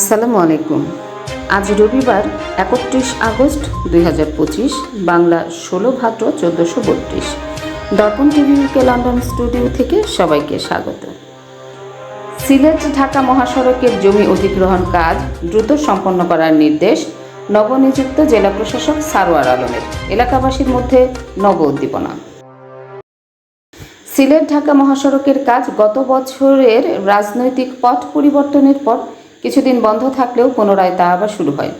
আসসালামু আলাইকুম। আজ রবিবার, একত্রিশ আগস্ট দুই হাজার পঁচিশ, বাংলা ষোলো ভাদ্র চোদ্দোশো বত্রিশ। দর্পণ টিভিকে লন্ডন স্টুডিও থেকে সবাইকে স্বাগত। সিলেট, ঢাকা মহাসড়কের জমি অধিগ্রহণ কাজ দ্রুত সম্পন্ন করার নির্দেশ নবনিযুক্ত জেলা প্রশাসক সারোয়ার আলমের। এলাকাবাসীর মধ্যে নব উদ্দীপনা। সিলেট, ঢাকা মহাসড়কের কাজ গত বছরের রাজনৈতিক পথ পরিবর্তনের পর কিছুদিন বন্ধ থাকলেও পুনরায় তা আবার শুরু হয়।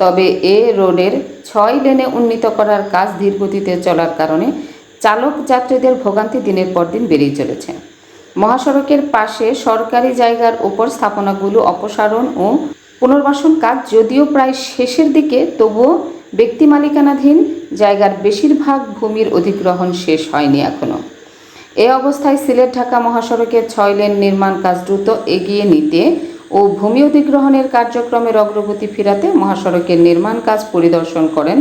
তবে এ রোডের ছয় লেনে উন্নীত করার কাজ ধীরগতিতে চলার কারণে চালক যাত্রীদের ভোগান্তি দিনের পর দিন বেড়েই চলেছে। মহাসড়কের পাশে সরকারি জায়গার ওপর স্থাপনাগুলো অপসারণ ও পুনর্বাসন কাজ যদিও প্রায় শেষের দিকে, তবুও ব্যক্তি মালিকানাধীন জায়গার বেশিরভাগ ভূমির অধিগ্রহণ শেষ হয়নি এখনও এ অবস্থায় সিলেট ঢাকা মহাসড়কের ছয় লেন নির্মাণ কাজ দ্রুত এগিয়ে নিতে ও ভূমি অধিগ্রহণের কার্যক্রমের অগ্রগতি ফিরাতে মহাসড়কের নির্মাণ কাজ পরিদর্শন করেন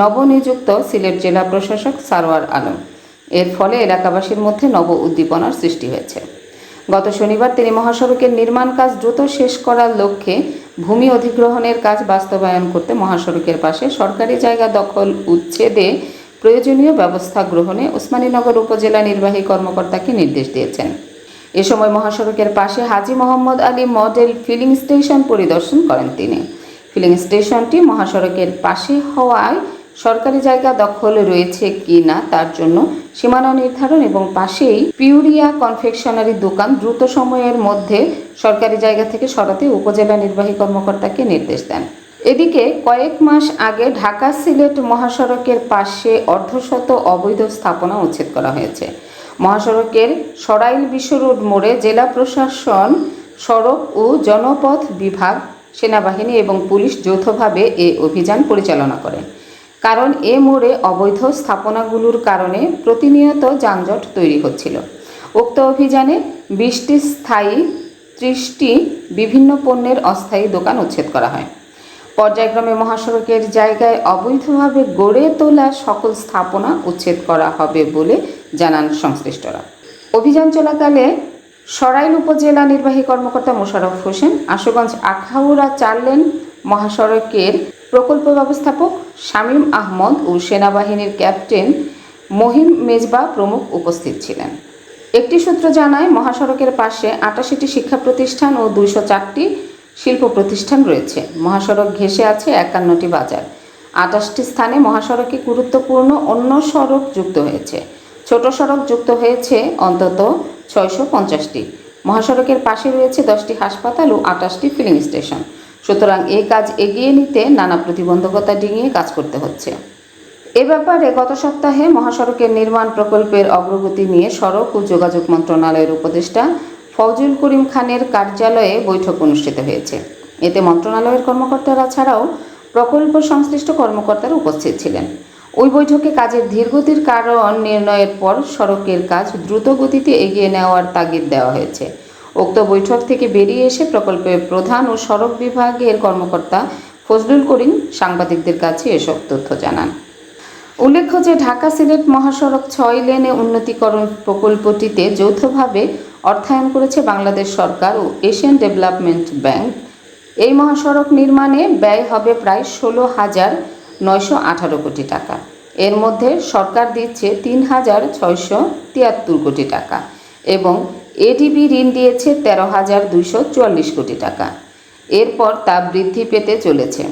নবনিযুক্ত সিলেট জেলা প্রশাসক সারোয়ার আলম। এর ফলে এলাকাবাসীর মধ্যে নব উদ্দীপনার সৃষ্টি হয়েছে। গত শনিবার তিনি মহাসড়কের নির্মাণ কাজ দ্রুত শেষ করার লক্ষ্যে ভূমি অধিগ্রহণের কাজ বাস্তবায়ন করতে মহাসড়কের পাশে সরকারি জায়গা দখল উচ্ছেদে প্রয়োজনীয় ব্যবস্থা গ্রহণে ওসমানীনগর উপজেলা নির্বাহী কর্মকর্তাকে নির্দেশ দিয়েছেন। এ সময় মহাসড়কের পাশে Haji Mohammad Ali model filling station পরিদর্শন করেন তিনি। ফিলিং স্টেশনটি মহাসড়কের পাশে হওয়ায় সরকারি জায়গা দখল রয়েছে কি না তার জন্য সীমানা নির্ধারণ এবং পাশেই পিউরিয়া কনফেকশনারি দোকান দ্রুত সময়ের মধ্যে সরকারি জায়গা থেকে সরাতে উপজেলা নির্বাহী কর্মকর্তাকে নির্দেশ দেন। এদিকে কয়েক মাস আগে ঢাকা সিলেট মহাসড়কের পাশে অর্ধশত অবৈধ স্থাপনা উচ্ছেদ করা হয়েছে। মহাসড়কের সরাইল বিশ্ব রোড মোড়ে জেলা প্রশাসন, সড়ক ও জনপথ বিভাগ, সেনাবাহিনী এবং পুলিশ যৌথভাবে এ অভিযান পরিচালনা করে। কারণ এ মোড়ে অবৈধ স্থাপনাগুলোর কারণে প্রতিনিয়ত যানজট তৈরি হচ্ছিল। উক্ত অভিযানে বিশটি স্থায়ী, ত্রিশটি বিভিন্ন পণ্যের অস্থায়ী দোকান উচ্ছেদ করা হয়। পর্যায়ক্রমে মহাসড়কের জায়গায় অবৈধভাবে গড়ে তোলা সকল স্থাপনা উচ্ছেদ করা হবে বলে জানান সংশ্লিষ্টরা। অভিযান চলাকালে সরাইল উপজেলা নির্বাহী কর্মকর্তা মোশাররফ হোসেন, আশুগঞ্জ আখাউড়া চার লেন মহাসড়কের প্রকল্প ব্যবস্থাপক শামীম আহমদ ও সেনাবাহিনীর ক্যাপ্টেন মহিম মেজবা প্রমুখ উপস্থিত ছিলেন। একটি সূত্র জানায়, মহাসড়কের পাশে আটাশিটি শিক্ষা প্রতিষ্ঠান ও দুইশো চারটি শিল্প প্রতিষ্ঠান রয়েছে। মহাসড়ক ঘেঁষে আছে একান্নটি বাজার। আটাশটি স্থানে মহাসড়কে গুরুত্বপূর্ণ অন্য সড়ক যুক্ত হয়েছে। ছোট সড়ক যুক্ত হয়েছে অন্তত ছয়শো পঞ্চাশটি। মহাসড়কের পাশে রয়েছে দশটি হাসপাতাল ও আটাশটি ফিলিং স্টেশন সুতরাং এই কাজ এগিয়ে নিতে নানা প্রতিবন্ধকতা ডিঙিয়ে কাজ করতে হচ্ছে। এ ব্যাপারে গত সপ্তাহে মহাসড়কের নির্মাণ প্রকল্পের অগ্রগতি নিয়ে সড়ক ও যোগাযোগ মন্ত্রণালয়ের উপদেষ্টা ফৌজুল করিম খানের কার্যালয়ে বৈঠক অনুষ্ঠিত হয়েছে। এতে মন্ত্রণালয়ের কর্মকর্তারা ছাড়াও প্রকল্প সংশ্লিষ্ট কর্মকর্তারা উপস্থিত ছিলেন। ওই বৈঠকে কাজের ধীরগতির কারণ নির্ণয়ের পর সড়কের কাজ দ্রুত গতিতে এগিয়ে নেওয়ার তাগিদ দেওয়া হয়েছে। উক্ত বৈঠক থেকে বেরিয়ে এসে প্রকল্পের প্রধান ও সড়ক বিভাগের কর্মকর্তা ফজলুল করিম সাংবাদিকদের কাছে এসব তথ্য জানান। উল্লেখ্য যে ঢাকা সিলেট মহাসড়ক ছয় লেনে উন্নতিকরণ প্রকল্পটিতে যৌথভাবে অর্থায়ন করেছে বাংলাদেশ সরকার ও এশিয়ান ডেভেলপমেন্ট ব্যাংক। এই মহাসড়ক নির্মাণে ব্যয় হবে প্রায় ষোলো হাজার নয়শো আঠারো কোটি টাকা। এর মধ্যে সরকার দিচ্ছে তিন হাজার ছয়শো তিয়াত্তর কোটি টাকা এবং এডিবি ঋণ দিয়েছে তেরো হাজার দুইশো চুয়াল্লিশ কোটি টাকা। এরপর তা বৃদ্ধি পেতে চলেছে।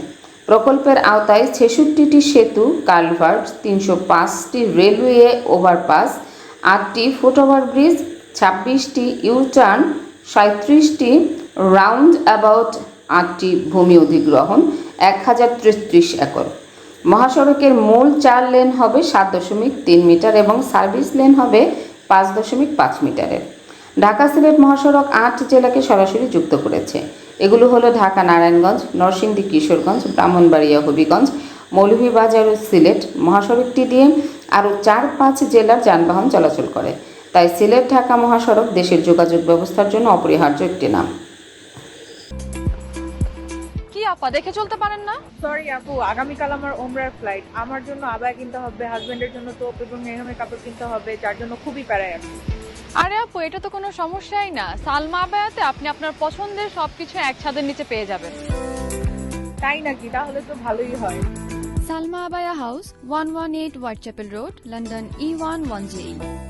প্রকল্পের আওতায় ছেষট্টিটি সেতু, কালভার্ট, তিনশো পাঁচটি রেলওয়ে ওভারপাস, আটটি ফুটওভার ব্রিজ ছাব্বিশটি ইউটার্ন সাঁত্রিশটি রাউন্ড অ্যাবাউট আটটি ভূমি অধিগ্রহণ এক হাজার তেত্রিশ একর। মহাসড়কের মূল চার লেন হবে সাত দশমিক তিন মিটার এবং সার্ভিস লেন হবে পাঁচ দশমিক পাঁচ মিটারের। ঢাকা সিলেট মহাসড়ক আট জেলাকে সরাসরি যুক্ত করেছে। এগুলো হলো ঢাকা, নারায়ণগঞ্জ, নরসিংদী, কিশোরগঞ্জ, ব্রাহ্মণবাড়িয়া, হবিগঞ্জ, মৌলভীবাজার ও সিলেট। মহাসড়কটি দিয়ে আরও চার পাঁচ জেলার যানবাহন চলাচল করে। তাই সিলেট ঢাকা মহাসড়ক দেশের যোগাযোগ ব্যবস্থার জন্য অপরিহার্য একটি নাম। কি আপা দেখে চলতে পারেন না? সরি আপু আগামীকাল আমার ওমরার ফ্লাইট আমার জন্য আবায় কিনতে হবে হাজবেন্ডের জন্য তো এবং মেহমের কাপড় কিনতে হবে যার জন্য খুবই প্যারায় আমি। আরে আপু এটা তো কোনো সমস্যাই না। সালমা আবায়াতে আপনি আপনার পছন্দের সবকিছু এক ছাদের নিচে পেয়ে যাবেন। তাই নাকি? তাহলে তো ভালোই হয়। Salma Abaya House, 118 Whitechapel Road, London E E110.